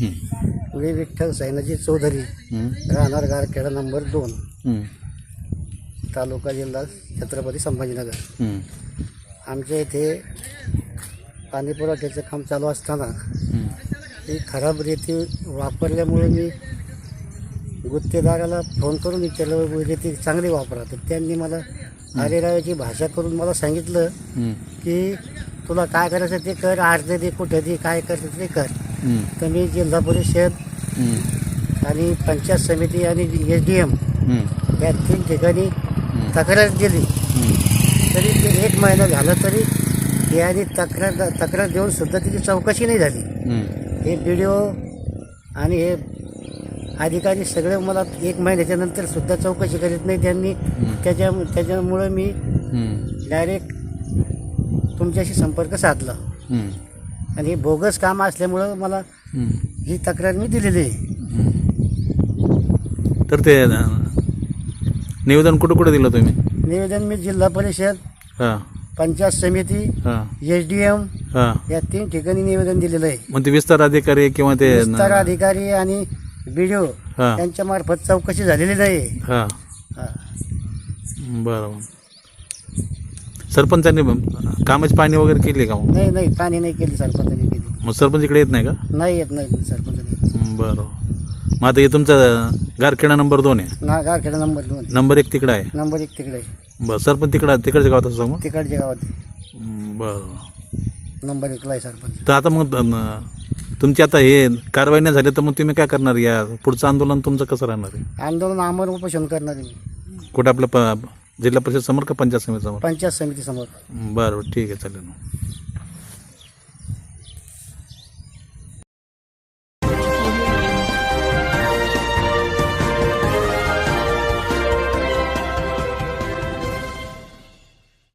मी विठ्ठल सैनाजी चौधरी. राहणार गारखेडा नंबर दोन. तालुका जिल्हा छत्रपती संभाजीनगर. आमच्या इथे पाणी पुरवठ्याचं काम चालू असताना हं. खराब रीती वापरल्यामुळे मी गुत्तेदाराला फोन करून विचारलं रीती चांगली वापरा तर त्यांनी मला हरिरायाची भाषा करून मला सांगितलं. की तुला काय करायचं ते कर अर्धे दे कुठे दे काय करायचं ते कर. तर मी जिल्हा परिषद. आणि पंचायत समिती आणि एस डी एम. या तीन ठिकाणी तक्रार दिली. तरी ते एक महिना झाला तरी याने तक्रार तक्रार देऊन सुद्धा त्याची चौकशी नाही झाली हं. बी डी ओ आणि हे अधिकारी सगळे मला एक महिन्याच्या नंतर सुद्धा चौकशी करीत नाही त्यांनी त्याच्या त्याच्यामुळं मी. डायरेक्ट तुमच्याशी संपर्क साधला. आणि हे बोगस काम असल्यामुळं मला हं. तक्रार मी दिलेली आहे. तर ते अं, निवेदन कुठं कुठं दिलं तुम्ही? निवेदन मी जिल्हा परिषद हां. पंचायत समिती हां. एस डी एम हां. या तीन ठिकाणी निवेदन दिलेलं आहे. मग ते विस्तार अधिकारी किंवा ते विस्तार अधिकारी आणि बी डी ओ हां. यांच्या मार्फत चौकशी झालेली नाही. हां. हा. बरं. सरपंचांनी कामाची पाणी वगैरे केली का मग? नाही नाही पाणी नाही केली सरपंचाने केली. मग सरपंच इकडे येत नाही का? नाही येत नाही सरपंचाने बरं. मग आता हे तुमचा गारखेडा नंबर दोन आहे. ना गारखेडा नंबर दोन नंबर एक तिकडं आहे. नंबर एक तिकडे आहे. बरं सरपंच तिकडं तिकडच्या गावात असतो मग? तिकडच्या गावात. बरं. नंबर एकला आहे सरपंच. तर आता मग अं, तुमची आता हे कारवाई नाही झाली तर मग तुम्ही काय करणार? या पुढचं आंदोलन तुमचं कसं राहणार? आहे आंदोलन आमरण उपोषण करणार आहे. मी कुठं आपलं प जिल्हा परिषद समोर का पंचायत समिती समोर पंचायत समिती समोर बरं बरं ठीक आहे चालेल